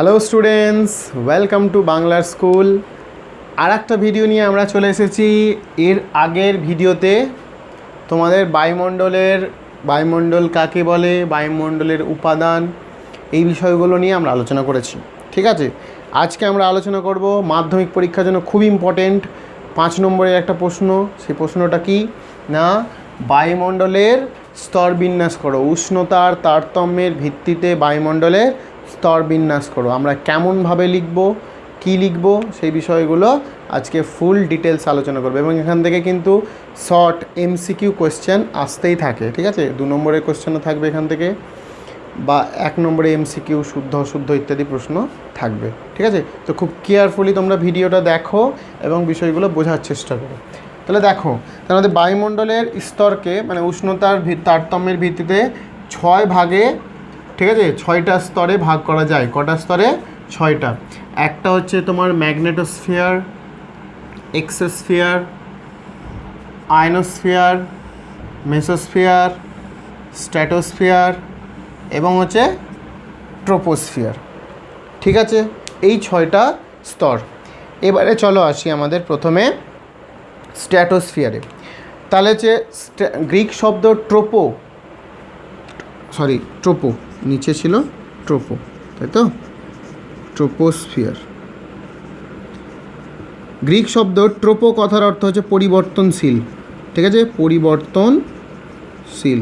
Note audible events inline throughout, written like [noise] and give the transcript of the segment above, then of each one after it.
Hello students welcome to বাংলার school আর একটা ভিডিও নিয়ে আমরা চলে এসেছি। এর আগের ভিডিওতে তোমাদের বায়ুমণ্ডলের, বায়ুমণ্ডল কাকে বলে, বায়ুমণ্ডলের উপাদান, এই বিষয়গুলো নিয়ে আমরা আলোচনা করেছি। ঠিক আছে? আজকে আমরা আলোচনা করব মাধ্যমিক পরীক্ষার জন্য খুব ইম্পর্টেন্ট পাঁচ নম্বরের একটা প্রশ্ন। সেই প্রশ্নটা কি? না, বায়ুমণ্ডলের স্তর বিন্যাস করো। উষ্ণতার তারতম্যের ভিত্তিতে বায়ুমণ্ডলের স্তর বিন্যাস করো আমরা কেমনভাবে লিখব, কি লিখব, সেই বিষয়গুলো আজকে ফুল ডিটেলস আলোচনা করব। এবং এখান থেকে কিন্তু শর্ট এমসিকিউ কোয়েশ্চেন আসতেই থাকে, ঠিক আছে? দু নম্বরের কোয়েশ্চেনও থাকবে এখান থেকে, বা এক নম্বরে এমসিকিউ শুদ্ধ, অশুদ্ধ ইত্যাদি প্রশ্ন থাকবে, ঠিক আছে? তো খুব কেয়ারফুলি তোমরা ভিডিওটা দেখো এবং বিষয়গুলো বোঝার চেষ্টা করো। তাহলে দেখো, তাহলে বায়ুমণ্ডলের স্তরকে মানে উষ্ণতার তারতম্যের ভিত্তিতে ছয় ভাগে ঠিক আছে? ছয়টা স্তরে ভাগ করা যায়। কটা স্তরে? ছয়টা। একটা হচ্ছে তোমার magnetosphere, exosphere, ionosphere, mesosphere, stratosphere এবং হচ্ছে ট্রোপোস্ফিয়ার। ঠিক আছে? এই ছয়টা স্তর। এবারে চলো আসি আমাদের প্রথমে স্ট্র্যাটোস্ফিয়ারে। তাহলে হচ্ছে গ্রিক শব্দ ট্রোপো, সরি, ট্রোপো। নিচে ছিল ট্রোপো, তাই তো? ট্রোপোস্ফিয়ার। গ্রিক শব্দ ট্রোপো কথার অর্থ হচ্ছে পরিবর্তনশীল, ঠিক আছে? পরিবর্তনশীল।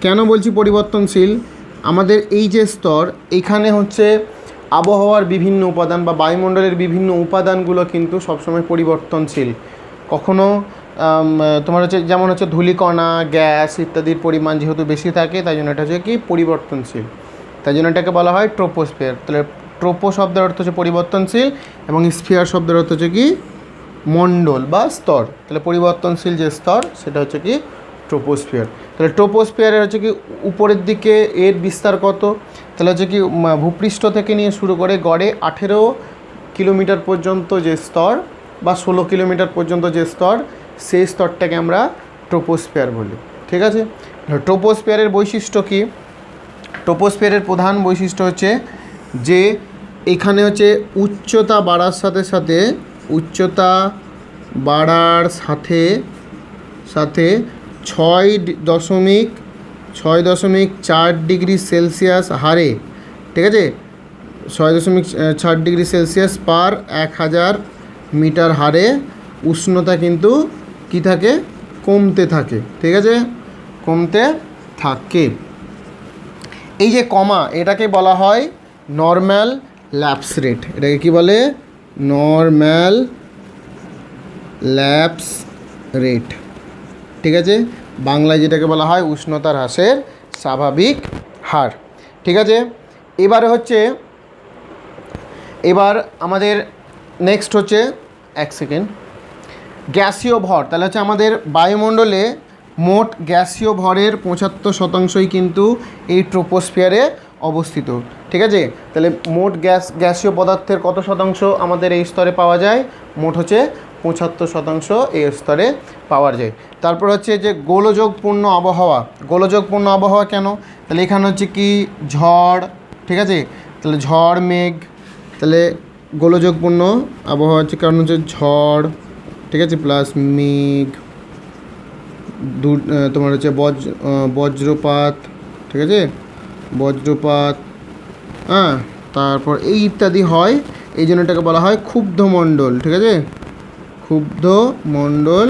কেন বলছি পরিবর্তনশীল? আমাদের এই যে স্তর, এখানে হচ্ছে আবহাওয়ার বিভিন্ন উপাদান বা বায়ুমণ্ডলের বিভিন্ন উপাদানগুলো কিন্তু সবসময় পরিবর্তনশীল। কখনো তোমার হচ্ছে যেমন হচ্ছে ধূলিকণা, গ্যাস ইত্যাদির পরিমাণ যেহেতু বেশি থাকে, তাই জন্য এটা হচ্ছে কি পরিবর্তনশীল। তাই জন্য এটাকে বলা হয় ট্রোপোস্ফিয়ার। তাহলে ট্রোপো শব্দের অর্থ হচ্ছে পরিবর্তনশীল এবং স্ফিয়ার শব্দের অর্থ হচ্ছে কি মণ্ডল বা স্তর। তাহলে পরিবর্তনশীল যে স্তর, সেটা হচ্ছে কি ট্রোপোস্ফিয়ার। তাহলে ট্রোপোস্ফিয়ারের হচ্ছে কি উপরের দিকে এর বিস্তার কত? তাহলে হচ্ছে কি ভূপৃষ্ঠ থেকে নিয়ে শুরু করে গড়ে আঠেরো কিলোমিটার পর্যন্ত যে স্তর বা ষোলো কিলোমিটার পর্যন্ত যে স্তর সেই স্তরটাকে আমরা ট্রোপোস্ফিয়ার বলি, ঠিক আছে? ট্রোপোস্ফিয়ারের বৈশিষ্ট্য কী? ট্রোপোস্ফিয়ারের প্রধান বৈশিষ্ট্য হচ্ছে যে এখানে হচ্ছে উচ্চতা বাড়ার সাথে সাথে, উচ্চতা বাড়ার সাথে সাথে ছয় দশমিক ছয় দশমিক চার ডিগ্রি সেলসিয়াস হারে, ঠিক আছে? ছয় দশমিক ডিগ্রি সেলসিয়াস পার এক হাজার মিটার হারে উষ্ণতা কিন্তু কী থাকে? কমতে থাকে। ঠিক আছে? কমতে থাকে। এই যে কমা, এটাকে বলা হয় নর্ম্যাল ল্যাপস রেট এটাকে কি বলে? নর্ম্যাল ল্যাপস রেট ঠিক আছে? বাংলায় যেটাকে বলা হয় উষ্ণতার হ্রাসের স্বাভাবিক হার। ঠিক আছে? এবারে হচ্ছে, এবার আমাদের নেক্সট হচ্ছে, এক সেকেন্ড গ্যাসীয় ভর। তাহলে হচ্ছে আমাদের বায়ুমণ্ডলে মোট গ্যাসীয় ভরের পঁচাত্তর শতাংশই কিন্তু এই ট্রোপোস্ফিয়ারে অবস্থিত। ঠিক আছে? তাহলে মোট গ্যাস, গ্যাসীয় পদার্থের কত শতাংশ আমাদের এই স্তরে পাওয়া যায়? মোট হচ্ছে পঁচাত্তর শতাংশ এই স্তরে পাওয়া যায়। তারপর হচ্ছে যে গোলযোগপূর্ণ আবহাওয়া। গোলযোগপূর্ণ আবহাওয়া কেন? তাহলে এখানে হচ্ছে কি? ঝড়। ঠিক আছে? তাহলে ঝড়, মেঘ। তাহলে গোলযোগপূর্ণ আবহাওয়া হচ্ছে কারণ হচ্ছে ঝড়। ঠিক আছে প্লাস মেঘ, দু তোমার হচ্ছে বজ্র বজ্রপাত, ঠিক আছে? বজ্রপাত হ্যাঁ তারপর এই ইত্যাদি হয়। এই জন্য এটাকে বলা হয় ক্ষুব্ধ মণ্ডল, ঠিক আছে? ক্ষুব্ধ মণ্ডল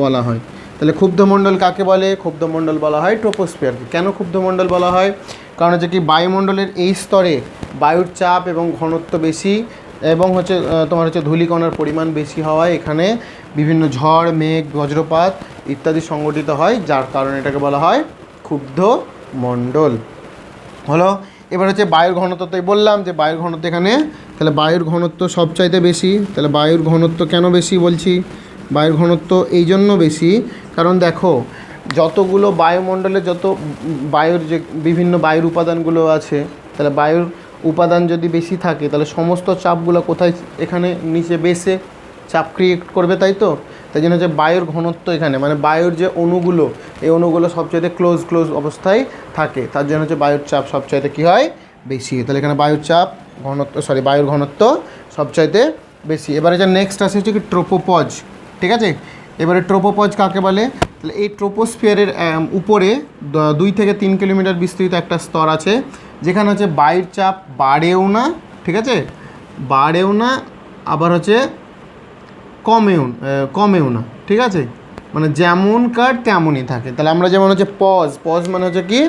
বলা হয়। তাহলে ক্ষুব্ধ মণ্ডল কাকে বলে? ক্ষুব্ধ মণ্ডল বলা হয় ট্রোপোস্ফিয়ারকে। কেন ক্ষুব্ধ মণ্ডল বলা হয়? কারণ হচ্ছে কি, বায়ুমণ্ডলের এই স্তরে বায়ুর চাপ এবং ঘনত্ব বেশি এবং হচ্ছে তোমার হচ্ছে ধূলিকণার পরিমাণ বেশি হওয়ায় এখানে বিভিন্ন ঝড়, মেঘ, বজ্রপাত ইত্যাদি সংগঠিত হয়, যার কারণে এটাকে বলা হয় ক্ষুব্ধ মণ্ডল। হলো, এবার হচ্ছে বায়ুর ঘনত্ব তো বললাম যে বায়ুর ঘনত্ব এখানে, তাহলে বায়ুর ঘনত্ব সবচাইতে বেশি, তাহলে বায়ুর ঘনত্ব কেন বেশি বলছি? বায়ুর ঘনত্ব এই জন্য বেশি, কারণ দেখো, যতগুলো বায়ুমণ্ডলে যত বায়ুর যে বিভিন্ন বায়ুর উপাদানগুলো আছে, তাহলে বায়ুর উপাদান যদি বেশি থাকে, তাহলে সমস্ত চাপগুলো কোথায় এখানে নিচে বেসে চাপ ক্রিয়েট করবে, তাই তো? তাই জন্য হচ্ছে বায়ুর ঘনত্ব এখানে মানে বায়ুর যে অণুগুলো, এই অণুগুলো সবচাইতে ক্লোজ ক্লোজ অবস্থায় থাকে। তার জন্য হচ্ছে বায়ুর চাপ সবচাইতে কী হয়? বেশি। তাহলে এখানে বায়ুর চাপ ঘনত্ব সরি বায়ুর ঘনত্ব সবচাইতে বেশি। এবারে যা নেক্সট আসে হচ্ছে কি ট্রোপোপজ ঠিক আছে? এবারে ট্রোপোপজ কাকে বলে? তাহলে এই ট্রোপোস্ফিয়ারের উপরে দুই থেকে তিন কিলোমিটার বিস্তৃত একটা স্তর আছে, যেখানে হচ্ছে বায়ুর চাপ বাড়েও না, ঠিক আছে? বাড়েও না, আবার হচ্ছে কমেও কমেও না, ঠিক আছে? মানে যেমন যেমনকার তেমনই থাকে। তাহলে আমরা যেমন হচ্ছে পজ পজ মানে হচ্ছে কি?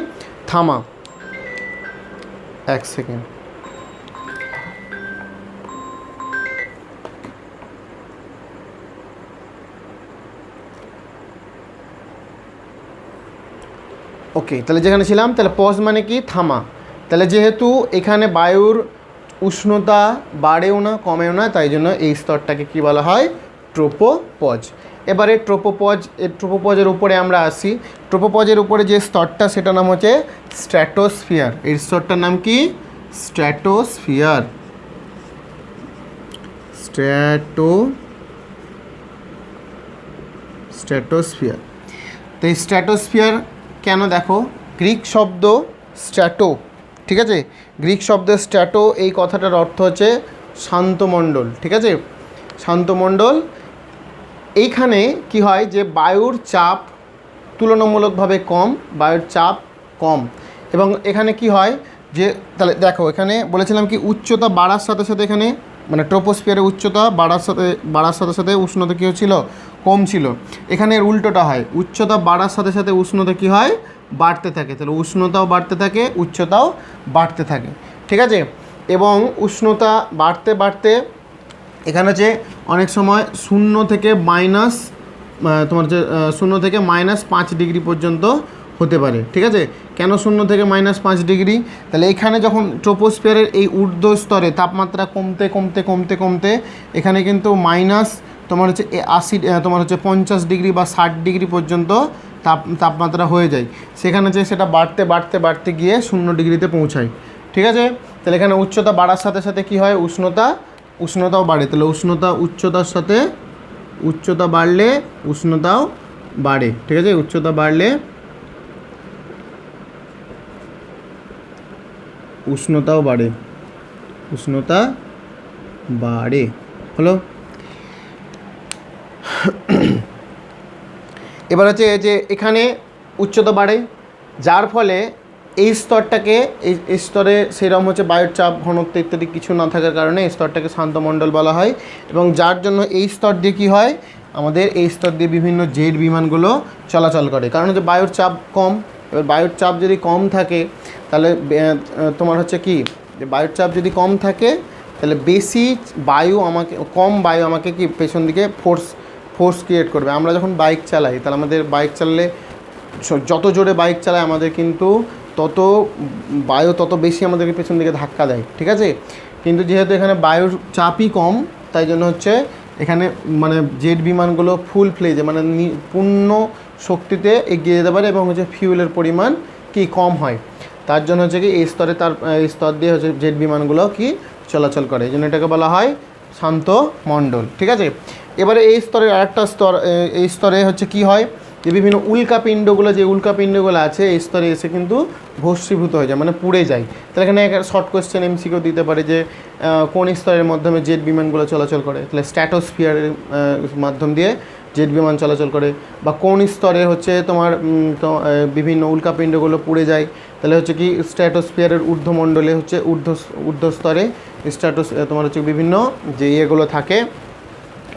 থামা। এক সেকেন্ড ওকে তাহলে যেখানে ছিলাম, তাহলে পজ মানে কি? থামা। তাহলে যেহেতু এখানে বায়ুর উষ্ণতা বাড়েও না, কমেও না, তাই জন্য এই স্তরটাকে কি বলা হয়? ট্রোপোপজ এবারে ট্রোপোপজ ট্রোপোপজের উপরে আমরা আসি। ট্রোপোপজের উপরে যে স্তরটা সেটা নাম হচ্ছে স্ট্র্যাটোস্ফিয়ার এই স্তরটার নাম কি? স্ট্র্যাটোস্ফিয়ার স্ট্র্যাটো স্ট্র্যাটোস্ফিয়ার তো এই স্ট্র্যাটোস্ফিয়ার কেন দেখো? গ্রিক শব্দ স্ট্যাটো, ঠিক আছে? গ্রিক শব্দ স্ট্যাটো, এই কথাটার অর্থ হচ্ছে শান্তমণ্ডল, ঠিক আছে? শান্তমণ্ডল, এইখানে কি হয় যে বায়ুর চাপ তুলনামূলকভাবে কম, বায়ুর চাপ কম। এবং এখানে কি হয় যে, তাহলে দেখো, এখানে বলেছিলাম কি, উচ্চতা বাড়ার সাথে সাথে এখানে মানে ট্রোপোস্ফিয়ারের উচ্চতা বাড়ার সাথে বাড়ার সাথে সাথে উষ্ণতা কী হচ্ছিল? কম ছিল। এখানে উল্টোটা হয়। উচ্চতা বাড়ার সাথে সাথে উষ্ণতা কী হয়? বাড়তে থাকে। তাহলে উষ্ণতাও বাড়তে থাকে উচ্চতাও বাড়তে থাকে। ঠিক আছে? এবং উষ্ণতা বাড়তে বাড়তে এখানে হচ্ছে অনেক সময় শূন্য থেকে মাইনাস তোমার আহ, শূন্য থেকে মাইনাস পাঁচ ডিগ্রি পর্যন্ত হতে পারে। ঠিক আছে? কেন শূন্য থেকে মাইনাস পাঁচ ডিগ্রি? তাহলে এখানে যখন ট্রোপোস্ফিয়ারের এই ঊর্ধ্ব স্তরে তাপমাত্রা কমতে কমতে কমতে কমতে এখানে কিন্তু মাইনাস তোমার হচ্ছে আশি তোমার হচ্ছে পঞ্চাশ ডিগ্রি বা ষাট ডিগ্রি পর্যন্ত তাপ, তাপমাত্রা হয়ে যায়। সেখানে যে সেটা বাড়তে বাড়তে বাড়তে গিয়ে শূন্য ডিগ্রিতে পৌঁছায়। ঠিক আছে? তাহলে এখানে উচ্চতা বাড়ার সাথে সাথে কি হয়? উষ্ণতা, উষ্ণতাও বাড়ে। তাহলে উষ্ণতা, উচ্চতার সাথে উচ্চতা বাড়লে উষ্ণতাও বাড়ে। ঠিক আছে? উচ্চতা বাড়লে উষ্ণতাও বাড়ে। উষ্ণতা বাড়ে। হলো? [coughs] এবার হচ্ছে যে এখানে উচ্চতা বাড়ে, যার ফলে এই স্তরটাকে, এই স্তরে সেরকম হচ্ছে বায়ুর চাপ ঘনত্ব ইত্যাদি কিছু না থাকার কারণে এই স্তরটাকে শান্তমণ্ডল বলা হয় এবং যার জন্য এই স্তর দিয়ে কী হয়? আমাদের এই স্তর দিয়ে বিভিন্ন জেট বিমানগুলো চলাচল করে। কারণ হচ্ছে বায়ুর চাপ কম, এবার বায়ুর চাপ যদি কম থাকে, তাহলে তোমার হচ্ছে কি? যে বায়ুর চাপ যদি কম থাকে, তাহলে বেশি বায়ু আমাকে, কম বায়ু আমাকে কি পেছন দিকে ফোর্স ফোর্স ক্রিয়েট করবে। আমরা যখন বাইক চালাই, তাহলে আমাদের বাইক চালালে যত জোরে বাইক চালায়, আমাদের কিন্তু তত বায়ু তত বেশি আমাদেরকে পেছন দিকে ধাক্কা দেয়, ঠিক আছে? কিন্তু যেহেতু এখানে বায়ুর চাপই কম, তাই জন্য হচ্ছে এখানে মানে জেট বিমানগুলো ফুল ফ্লেজে মানে পূর্ণ শক্তিতে এগিয়ে যেতে পারে এবং হচ্ছে ফিউলের পরিমাণ কি কম হয়। তার জন্য হচ্ছে কি, এই স্তরে তার, এই স্তর দিয়ে হচ্ছে জেট বিমানগুলো কি চলাচল করে। এই জন্য এটাকে বলা হয় শান্ত মণ্ডল, ঠিক আছে? এবারে এই স্তরের আরেকটা স্তর এই স্তরে হচ্ছে কি হয়? যে বিভিন্ন উল্কাপিণ্ডগুলো যে উল্কাপিণ্ডগুলো আছে, এই স্তরে এসে কিন্তু ভস্মীভূত হয়ে যায় মানে পুড়ে যায়। তাহলে এখানে একটা শর্ট কোয়েশ্চেন এমসিকেও দিতে পারে যে কোন স্তরের মাধ্যমে জেট বিমানগুলো চলাচল করে? তাহলে স্ট্র্যাটোস্ফিয়ারের মাধ্যম দিয়ে জেট বিমান চলাচল করে। বা কোন স্তরে হচ্ছে তোমার বিভিন্ন উল্কাপিণ্ডগুলো পুড়ে যায়? তাহলে হচ্ছে কি স্ট্র্যাটোস্ফিয়ারের ঊর্ধ্বমণ্ডলে হচ্ছে ঊর্ধ্ব ঊর্ধ্ব স্তরে স্ট্র্যাটোস তোমার হচ্ছে বিভিন্ন যে ইয়েগুলো থাকে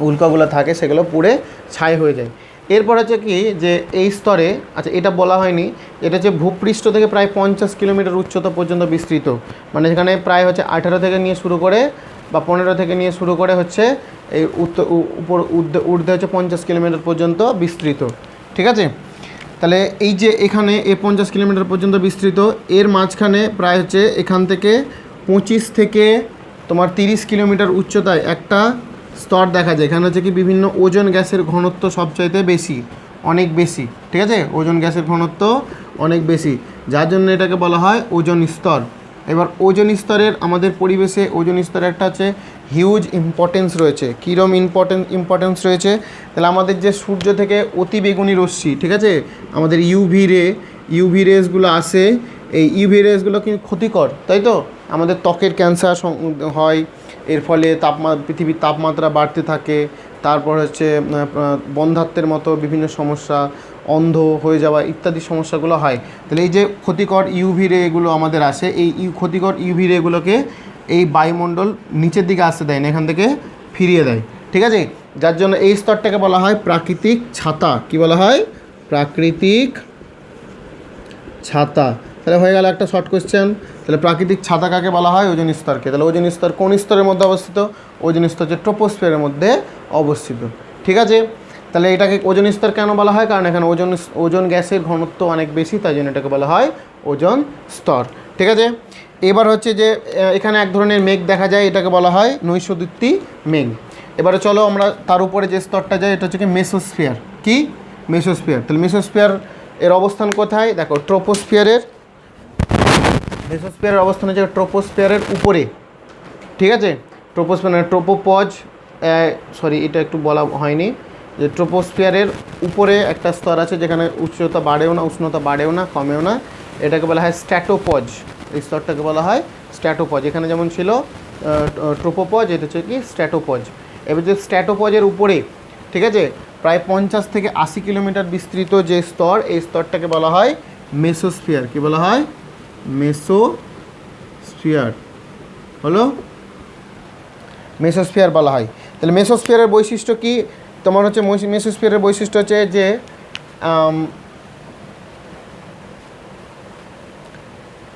উল্কাগুলো থাকে, সেগুলো পুড়ে ছাই হয়ে যায়। এরপর হচ্ছে কি যে এই স্তরে আচ্ছা এটা বলা হয়নি, এটা হচ্ছে ভূপৃষ্ঠ থেকে প্রায় পঞ্চাশ কিলোমিটার উচ্চতা পর্যন্ত বিস্তৃত। মানে এখানে প্রায় হচ্ছে আঠারো থেকে নিয়ে শুরু করে, বা পনেরো থেকে নিয়ে শুরু করে হচ্ছে এই উত্তর উপর ঊর্ধ্বে ঊর্ধ্বে হচ্ছে পঞ্চাশ কিলোমিটার পর্যন্ত বিস্তৃত। ঠিক আছে? তাহলে এই যে এখানে এ পঞ্চাশ কিলোমিটার পর্যন্ত বিস্তৃত, এর মাঝখানে প্রায় হচ্ছে এখান থেকে পঁচিশ থেকে তোমার তিরিশ কিলোমিটার উচ্চতায় একটা স্তর দেখা যায়। এখানে হচ্ছে কি বিভিন্ন ওজন গ্যাসের ঘনত্ব সবচাইতে বেশি, অনেক বেশি, ঠিক আছে? ওজন গ্যাসের ঘনত্ব অনেক বেশি, যার জন্য এটাকে বলা হয় ওজন স্তর। এবার ওজন স্তরের আমাদের পরিবেশে ওজন স্তরের একটা হচ্ছে হিউজ ইম্পর্টেন্স রয়েছে। কীরম ইম্পর্টেন্স ইম্পর্টেন্স রয়েছে? তাহলে আমাদের যে সূর্য থেকে অতি বেগুনি রশ্মি, ঠিক আছে? আমাদের ইউভি রে ইউভি রেসগুলো আসে, এই ইউভি রেসগুলো কি ক্ষতিকর, তাই তো? আমাদের ত্বকের ক্যান্সার হয়, এর ফলে তাপমা পৃথিবীর তাপমাত্রা বাড়তে থাকে, তারপর হচ্ছে বন্ধাত্বের মতো বিভিন্ন সমস্যা, অন্ধ হয়ে যাওয়া ইত্যাদি সমস্যাগুলো হয়। তাহলে এই যে ক্ষতিকর ইউভি রে এগুলো আমাদের আসে, এই ইউ ক্ষতিকর ইউভি রেগুলোকে এই বায়ুমণ্ডল নিচের দিকে আসতে দেয় না, এখান থেকে ফিরিয়ে দেয়। ঠিক আছে? যার জন্য এই স্তরটাকে বলা হয় প্রাকৃতিক ছাতা। কি বলা হয়? প্রাকৃতিক ছাতা। তাহলে হয়ে গেল একটা শর্ট কোশ্চেন তাহলে প্রাকৃতিক ছাতা কাকে বলা হয়? ওজন স্তরকে। তাহলে ওজন স্তর কোন স্তরের মধ্যে অবস্থিত? ওজন স্তর হচ্ছে ট্রোপোস্ফিয়ারের মধ্যে অবস্থিত। ঠিক আছে? তাহলে এটাকে ওজন স্তর কেন বলা হয়? কারণ এখানে ওজন ওজন গ্যাসের ঘনত্ব অনেক বেশি, তাই জন্য এটাকে বলা হয় ওজন স্তর। ঠিক আছে? এবার হচ্ছে যে এখানে এক ধরনের মেঘ দেখা যায়, এটাকে বলা হয় নৈশদীপ্তি মেঘ। এবারে চলো আমরা তার উপরে যে স্তরটা যাই এটা হচ্ছে কি মেসোস্ফিয়ার। কি? মেসোস্ফিয়ার। তাহলে মেসোস্ফিয়ার এর অবস্থান কোথায়? দেখো ট্রোপোস্ফিয়ারের মেসোস্ফিয়ারের অবস্থান হচ্ছে ট্রোপোস্ফিয়ারের উপরে। ঠিক আছে? ট্রোপোস্ফিয়ার ট্রোপোপজ সরি, এটা একটু বলা হয়নি। যে ট্রোপোস্ফিয়ারের উপরে একটা স্তর আছে যেখানে উচ্চতা বাড়েও না, উষ্ণতা বাড়েও না, কমেও না। এটাকে বলা হয় স্ট্যাটোপজ। এই স্তরটাকে বলা হয় স্ট্যাটোপজ। এখানে যেমন ছিল ট্রোপোপজ, এটা হচ্ছে কি স্ট্যাটোপজ। এবার যে স্ট্যাটোপজের উপরে, ঠিক আছে? প্রায় পঞ্চাশ থেকে আশি কিলোমিটার বিস্তৃত যে স্তর, এই স্তরটাকে বলা হয় মেসোস্ফিয়ার। কি বলা হয়? মেসোস্ফিয়ার। হলো? মেসোস্ফিয়ার বলা হয়। তাহলে মেসোস্ফিয়ারের বৈশিষ্ট্য কি? তোমার হচ্ছে মৈস- মেসোস্ফিয়ারের বৈশিষ্ট্য হচ্ছে যে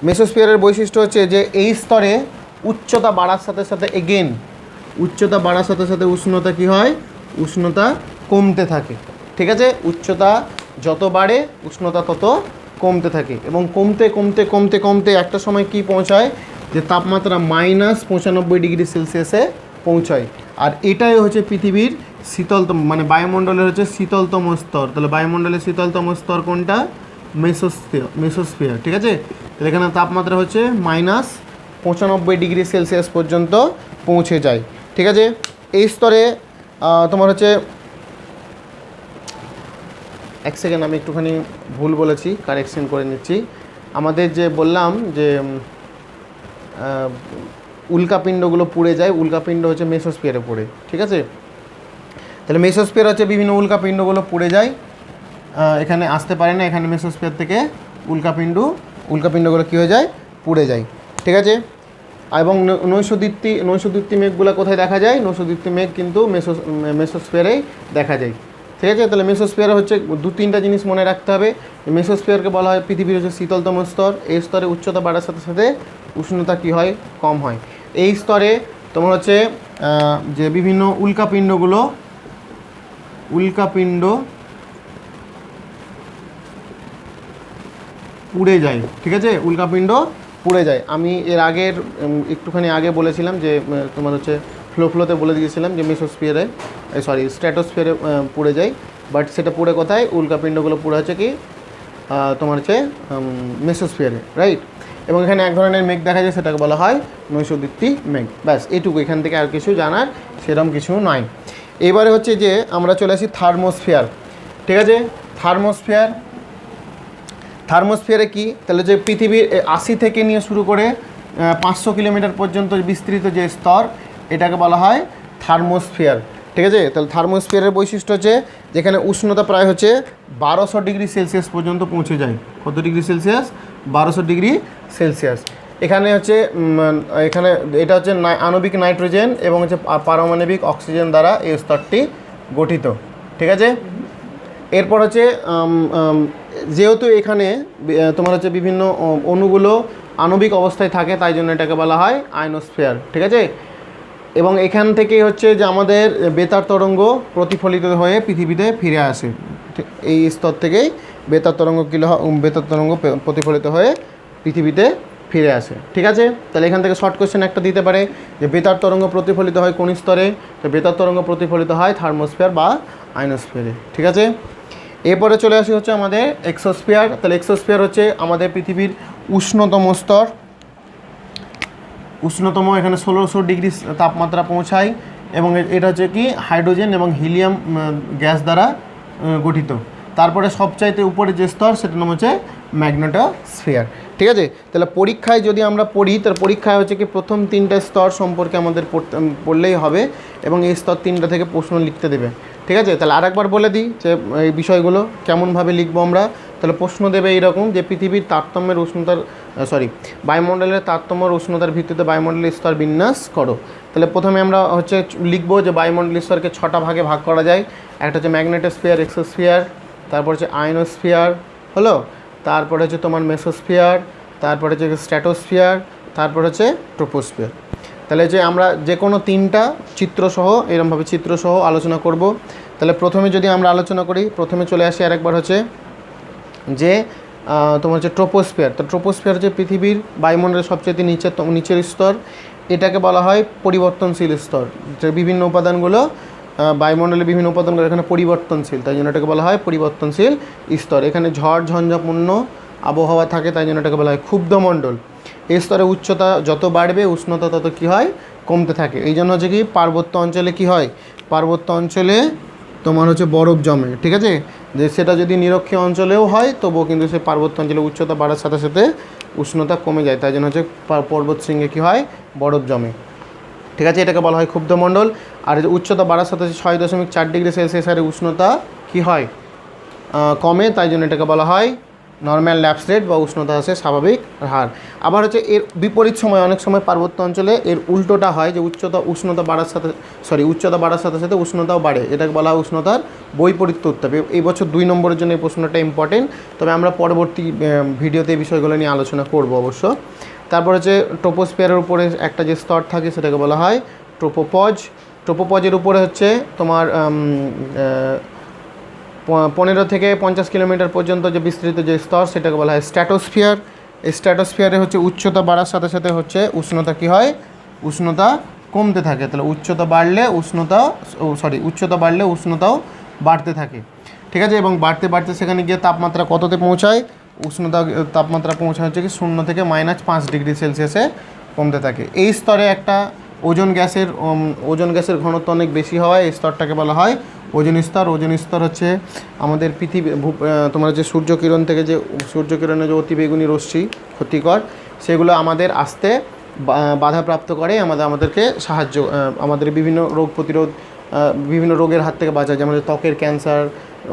মেসোস্ফিয়ারের বৈশিষ্ট্য হচ্ছে যে এই স্তরে উচ্চতা বাড়ার সাথে সাথে এগেন উচ্চতা বাড়ার সাথে সাথে উষ্ণতা কি হয়? উষ্ণতা কমতে থাকে। ঠিক আছে? উচ্চতা যত বাড়ে, উষ্ণতা তত কমতে থাকে এবং কমতে কমতে কমতে কমতে একটা সময় কি পৌঁছায়? যে তাপমাত্রা মাইনাস পঁচানব্বই ডিগ্রি সেলসিয়াসে পৌঁছায়। আর এটাই হচ্ছে পৃথিবীর শীতলতম মানে বায়ুমণ্ডলের হচ্ছে শীতলতম স্তর। তাহলে বায়ুমণ্ডলের শীতলতম স্তর কোনটা? মেসোস্ফিয়ার মেসোস্ফিয়ার ঠিক আছে? তাহলে এখানে তাপমাত্রা হচ্ছে মাইনাস পঁচানব্বই ডিগ্রি সেলসিয়াস পর্যন্ত পৌঁছে যায়। ঠিক আছে? এই স্তরে তোমার হচ্ছে এক সেকেন্ড আমি একটুখানি ভুল বলেছি কারেকশন করে নিচ্ছি। আমাদের যে বললাম যে উল্কাপিণ্ডগুলো পুড়ে যায়, উল্কাপিণ্ড হচ্ছে মেসোস্ফিয়ারে পড়ে, ঠিক আছে? তাহলে মেসোস্ফিয়ার হচ্ছে বিভিন্ন উল্কাপিণ্ডগুলো পুড়ে যায় এখানে আসতে পারে না, এখানে মেসোস্ফিয়ার থেকে উল্কাপিণ্ড, উল্কাপিণ্ডগুলো কী হয়ে যায়? পুড়ে যায়, ঠিক আছে? এবং নৈশদীপ্তি নৈশদীপ্তি মেঘগুলো কোথায় দেখা যায়? নৈশদীপ্তি মেঘ কিন্তু মেসো মেসোস্ফিয়ারেই দেখা যায়। ঠিক আছে? তাহলে মেসোস্ফিয়ার হচ্ছে দু তিনটা জিনিস মনে রাখতে হবে। মেসোস্ফিয়ারকে বলা হয় পৃথিবীর হচ্ছে শীতলতম স্তর। এই স্তরে উচ্চতা বাড়ার সাথে সাথে উষ্ণতা কী হয়? কম হয়। এই স্তরে তোমার হচ্ছে যে বিভিন্ন উল্কাপিণ্ডগুলো, উল্কাপিণ্ড পুড়ে যায়। ঠিক আছে? উল্কাপিণ্ড পুড়ে যায়। আমি এর আগের একটুখানি আগে বলেছিলাম যে তোমার হচ্ছে ফ্লো ফ্লোতে বলে দিয়েছিলাম যে মেসোস্ফিয়ারে সরি স্ট্র্যাটোস্ফিয়ারে পুড়ে যায়। বাট সেটা পুড়ে কোথায়? উল্কাপিণ্ডগুলো পুড়ে হচ্ছে কি? তোমার হচ্ছে মেসোস্ফিয়ারে রাইট এবং এখানে এক ধরনের মেঘ দেখা যায়, সেটাকে বলা হয় নৈশদীপ্তি মেঘ। ব্যাস, এটুকু। এখান থেকে আর কিছু জানার সেরকম কিছু নয়। এবারে হচ্ছে যে, আমরা চলে আসি থার্মোস্ফিয়ার। ঠিক আছে? থার্মোস্ফিয়ার, থার্মোস্ফিয়ারে কি? তাহলে যে পৃথিবীর আশি থেকে নিয়ে শুরু করে পাঁচশো কিলোমিটার পর্যন্ত বিস্তৃত যে স্তর এটাকে বলা হয় থার্মোস্ফিয়ার। ঠিক আছে? তাহলে থার্মোস্ফিয়ারের বৈশিষ্ট্য হচ্ছে যেখানে উষ্ণতা প্রায় হচ্ছে বারোশো ডিগ্রি সেলসিয়াস পর্যন্ত পৌঁছে যায়। কত ডিগ্রি সেলসিয়াস? বারোশো ডিগ্রি সেলসিয়াস। এখানে হচ্ছে এখানে এটা হচ্ছে আণবিক নাইট্রোজেন এবং হচ্ছে পারমাণবিক অক্সিজেন দ্বারা এই স্তরটি গঠিত। ঠিক আছে? এরপর হচ্ছে যেহেতু এখানে তোমার হচ্ছে বিভিন্ন অণুগুলো আণবিক অবস্থায় থাকে, তাই জন্য এটাকে বলা হয় আয়নোস্ফিয়ার ঠিক আছে? এবং এখান থেকেই হচ্ছে যে আমাদের বেতার তরঙ্গ প্রতিফলিত হয়ে পৃথিবীতে ফিরে আসে। এই স্তর থেকেই বেতার তরঙ্গ কিলো বেতার তরঙ্গ প্রতিফলিত হয়ে পৃথিবীতে ফিরে আসে। ঠিক আছে? তাহলে এখান থেকে শর্ট কোশ্চেন একটা দিতে পারে যে বেতার তরঙ্গ প্রতিফলিত হয় কোন স্তরে? তো বেতার তরঙ্গ প্রতিফলিত হয় থার্মোস্ফিয়ার বা আইনোস্ফিয়ারে। ঠিক আছে? এরপরে চলে আসি হচ্ছে আমাদের এক্সোস্ফিয়ার। তাহলে এক্সোস্ফিয়ার হচ্ছে আমাদের পৃথিবীর উষ্ণতম স্তর। উষ্ণতম এখানে ষোলোশো ডিগ্রি তাপমাত্রা পৌঁছায় এবং এটা হচ্ছে কি হাইড্রোজেন এবং হিলিয়াম গ্যাস দ্বারা গঠিত। তারপরে সবচাইতে উপরে যে স্তর সেটার নাম হচ্ছে ম্যাগনেটোস্ফিয়ার। ঠিক আছে? তাহলে পরীক্ষায় যদি আমরা পড়ি, তাহলে পরীক্ষায় হচ্ছে কি প্রথম তিনটা স্তর সম্পর্কে আমাদের পড়লেই হবে এবং এই স্তর তিনটা থেকে প্রশ্ন লিখতে দেবে। ঠিক আছে? তাহলে আরেকবার বলে দিই যে, এই বিষয়গুলো কেমনভাবে লিখব আমরা। তাহলে প্রশ্ন দেবে এইরকম যে পৃথিবীর তারতম্যের উষ্ণতার সরি বায়ুমণ্ডলের তারতম্যের উষ্ণতার ভিত্তিতে বায়ুমণ্ডলের স্তর বিন্যাস করো। তাহলে প্রথমে আমরা হচ্ছে লিখব যে বায়ুমণ্ডলের স্তরকে ছটা ভাগে ভাগ করা যায়। একটা হচ্ছে ম্যাগনেটোস্ফিয়ার, এক্সোস্ফিয়ার, তারপর হচ্ছে আয়নোস্ফিয়ার, হলো? তারপরে হচ্ছে তোমার মেসোস্ফিয়ার, তারপরে হচ্ছে স্ট্র্যাটোস্ফিয়ার, তারপর হচ্ছে ট্রোপোস্ফিয়ার। তাহলে যে আমরা যে কোনো তিনটা চিত্রসহ, এরমভাবে চিত্রসহ আলোচনা করব। তাহলে প্রথমে যদি আমরা আলোচনা করি, প্রথমে চলে আসি আরেকবার হচ্ছে যে তোমার হচ্ছে ট্রোপোস্ফিয়ার তো ট্রোপোস্ফিয়ার হচ্ছে পৃথিবীর বায়ুমণ্ডলের সবচেয়ে নিচের নিচের স্তর। এটাকে বলা হয় পরিবর্তনশীল স্তর, যে বিভিন্ন উপাদানগুলো বায়ুমণ্ডলের বিভিন্ন উপাদানগুলো এখানে পরিবর্তনশীল, তাই জন্য এটাকে বলা হয় পরিবর্তনশীল স্তর। এখানে ঝড়, ঝঞ্ঝাপূর্ণ আবহাওয়া থাকে, তাই জন্য এটাকে বলা হয় ক্ষুব্ধমণ্ডল। এই স্তরে উচ্চতা যত বাড়বে, উষ্ণতা তত কী হয়? কমতে থাকে। এই জন্য হচ্ছে কি, পার্বত্য অঞ্চলে কি হয়? পার্বত্য অঞ্চলে তোমার হচ্ছে বরফ জমে, ঠিক আছে? যে সেটা যদি নিরক্ষীয় অঞ্চলেও হয়, তবুও কিন্তু সে পার্বত্য অঞ্চলে উচ্চতা বাড়ার সাথে সাথে উষ্ণতা কমে যায়। তাই জন্য হচ্ছে পর্বত শৃঙ্গে কী হয়? বরফ জমে। ঠিক আছে, এটাকে বলা হয় ক্ষুব্ধমণ্ডল আর উচ্চতা বাড়ার সাথে সাথে ছয় দশমিক চার ডিগ্রি সেলসিয়াস হারে উষ্ণতা কী হয়? কমে। তাই জন্য এটাকে বলা হয় নর্ম্যাল ল্যাপস রেট বা উষ্ণতা আছে স্বাভাবিক হার। আবার হচ্ছে এর বিপরীত সময় অনেক সময় পার্বত্য অঞ্চলে এর উল্টোটা হয় যে উচ্চতা, উষ্ণতা বাড়ার সাথে সরি উচ্চতা বাড়ার সাথে সাথে উষ্ণতাও বাড়ে। এটাকে বলা হয় উষ্ণতার বৈপরীত্য উত্তাপ। এই বছর দুই নম্বরের জন্য এই প্রশ্নটা ইম্পর্টেন্ট তবে আমরা পরবর্তী ভিডিওতে এই বিষয়গুলো নিয়ে আলোচনা করব অবশ্য। তারপর হচ্ছে ট্রোপোস্ফিয়ারের উপরে একটা যে স্তর থাকে সেটাকে বলা হয় টোপোপজ টোপোপজের উপরে হচ্ছে তোমার পনেরো থেকে পঞ্চাশ কিলোমিটার পর্যন্ত যে বিস্তৃত যে স্তর, সেটাকে বলা হয় স্ট্র্যাটোস্ফিয়ার এই স্ট্র্যাটোস্ফিয়ারে হচ্ছে উচ্চতা বাড়ার সাথে সাথে হচ্ছে উষ্ণতা কী হয়? উষ্ণতা কমতে থাকে। তাহলে উচ্চতা বাড়লে উষ্ণতা সরি উচ্চতা বাড়লে উষ্ণতাও বাড়তে থাকে। ঠিক আছে? এবং বাড়তে বাড়তে সেখানে গিয়ে তাপমাত্রা কততে পৌঁছায়? উষ্ণতা তাপমাত্রা পৌঁছায় হচ্ছে কি শূন্য থেকে মাইনাস পাঁচ ডিগ্রি সেলসিয়াসে কমতে থাকে। এই স্তরে একটা ওজন গ্যাসের ওজন গ্যাসের ঘনত্ব অনেক বেশি হওয়ায় এই স্তরটাকে বলা হয় ওজন স্তর ওজন স্তর হচ্ছে আমাদের পৃথিবী তোমার যে সূর্যকিরণ থেকে যে, সূর্যকিরণের যে অতিবেগুনি রশ্মি ক্ষতিকর, সেগুলো আমাদের আসতে বাধাপ্রাপ্ত করে, আমাদের, আমাদেরকে সাহায্য আমাদের বিভিন্ন রোগ প্রতিরোধ বিভিন্ন রোগের হাত থেকে বাঁচায়, যেমন ত্বকের ক্যান্সার,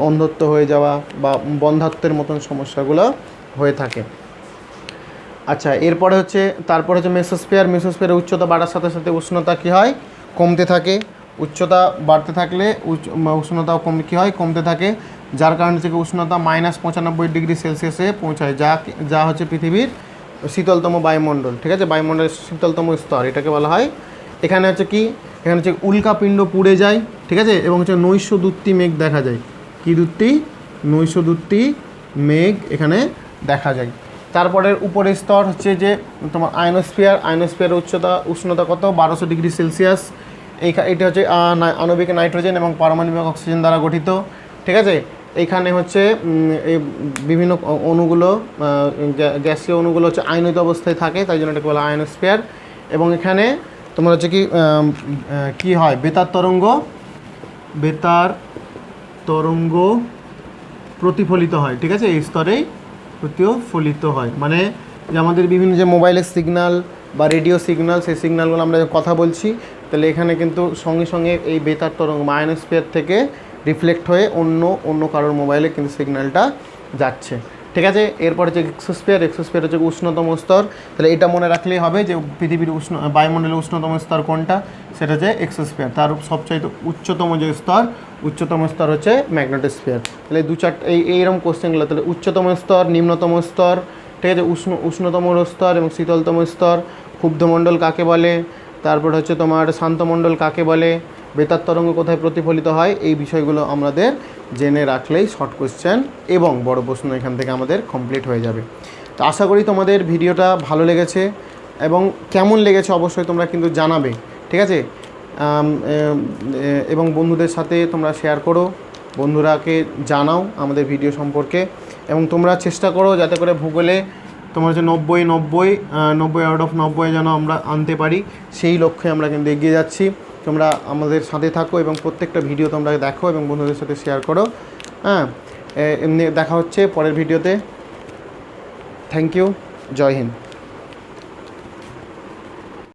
অন্ধত্ব হয়ে যাওয়া বা বন্ধাত্বের মতন সমস্যাগুলো হয়ে থাকে। আচ্ছা এরপরে হচ্ছে, তারপরে হচ্ছে মেসোস্ফিয়ার মেসোস্ফিয়ারের উচ্চতা বাড়ার সাথে সাথে উষ্ণতা কী হয়? কমতে থাকে। উচ্চতা বাড়তে থাকলে উষ্ণতাও কম, কী হয়? কমতে থাকে। যার কারণে থেকে উষ্ণতা মাইনাস পঁচানব্বই ডিগ্রি সেলসিয়াসে পৌঁছায়, যা যা হচ্ছে পৃথিবীর শীতলতম বায়ুমণ্ডল, ঠিক আছে? বায়ুমণ্ডলের শীতলতম স্তর, এটাকে বলা হয়। এখানে হচ্ছে কি? এখানে হচ্ছে উল্কাপিণ্ড পুড়ে যায়, ঠিক আছে? এবং হচ্ছে নৈশ দূত্তি মেঘ দেখা যায়। কী দূত্তি? নৈশ দূত্তি মেঘ এখানে দেখা যায়। তারপরের উপরের স্তর হচ্ছে যে তোমার আয়নোস্ফিয়ার, আয়নোস্ফিয়ারের উচ্চতা, উষ্ণতা কত? বারোশো ডিগ্রি সেলসিয়াস। এই এটা হচ্ছে আণবিক নাইট্রোজেন এবং পারমাণবিক অক্সিজেন দ্বারা গঠিত, ঠিক আছে? এইখানে হচ্ছে এই বিভিন্ন অণুগুলো গ্যাসীয় অণুগুলো হচ্ছে আয়নিত অবস্থায় থাকে, তাই জন্য এটাকে বলা আয়নোস্ফিয়ার। এবং এখানে তোমার হচ্ছে কি কি হয়? বেতার তরঙ্গ বেতার তরঙ্গ প্রতিফলিত হয়, ঠিক আছে? এই স্তরেই প্রতিফলিত হয়। মানে যে আমাদের বিভিন্ন যে মোবাইলের সিগনাল বা রেডিও সিগনাল, সেই সিগনালগুলো আমরা কথা বলছি, তাহলে এখানে কিন্তু সঙ্গে সঙ্গে এই বেতার তরঙ্গ মায়ানোস্ফিয়ার থেকে রিফ্লেক্ট হয়ে অন্য অন্য কারোর মোবাইলে কিন্তু সিগন্যালটা যাচ্ছে। ঠিক আছে? এরপরে যে এক্সোস্ফিয়ার এক্সোস্ফিয়ার হচ্ছে উষ্ণতম স্তর। তাহলে এটা মনে রাখলেই হবে যে পৃথিবীর উষ্ণ, বায়ুমণ্ডলের উষ্ণতম স্তর কোনটা? সেটা হচ্ছে এক্সোস্ফিয়ার তার সবচাইতে উচ্চতম যে স্তর, উচ্চতম স্তর হচ্ছে ম্যাগনেটোস্ফিয়ার তাহলে দু চার এই, এইরকম কোশ্চেনগুলো তাহলে উচ্চতম স্তর, নিম্নতম স্তর ঠিক আছে, উষ্ণ, উষ্ণতম স্তর এবং শীতলতম স্তর, ক্ষুব্ধমণ্ডল কাকে বলে? তারপর হচ্ছে তোমার শান্তমণ্ডল কাকে বলে? বেতার তরঙ্গ কোথায় প্রতিফলিত হয়? এই বিষয়গুলো আমাদের জেনে রাখলেই শর্ট কোশ্চেন এবং বড় প্রশ্ন এখান থেকে আমাদের কমপ্লিট হয়ে যাবে। তো আশা করি তোমাদের ভিডিওটা ভালো লেগেছে এবং কেমন লেগেছে অবশ্যই তোমরা কিন্তু জানাবে, ঠিক আছে? এবং বন্ধুদের সাথে তোমরা শেয়ার করো, বন্ধুরাকে জানাও আমাদের ভিডিও সম্পর্কে। এবং তোমরা চেষ্টা করো যাতে করে ভূগোলে তোমার হচ্ছে নব্বই নব্বই নব্বই আউট অফ নব্বই যেন আমরা আনতে পারি। সেই লক্ষ্যে আমরা কিন্তু এগিয়ে যাচ্ছি। তোমরা আমাদের সাথে থাকো এবং প্রত্যেকটা ভিডিও তোমরা দেখো এবং বন্ধুদের সাথে শেয়ার করো। হ্যাঁ এমনি দেখা হচ্ছে পরের ভিডিওতে থ্যাংক ইউ জয় হিন্দ।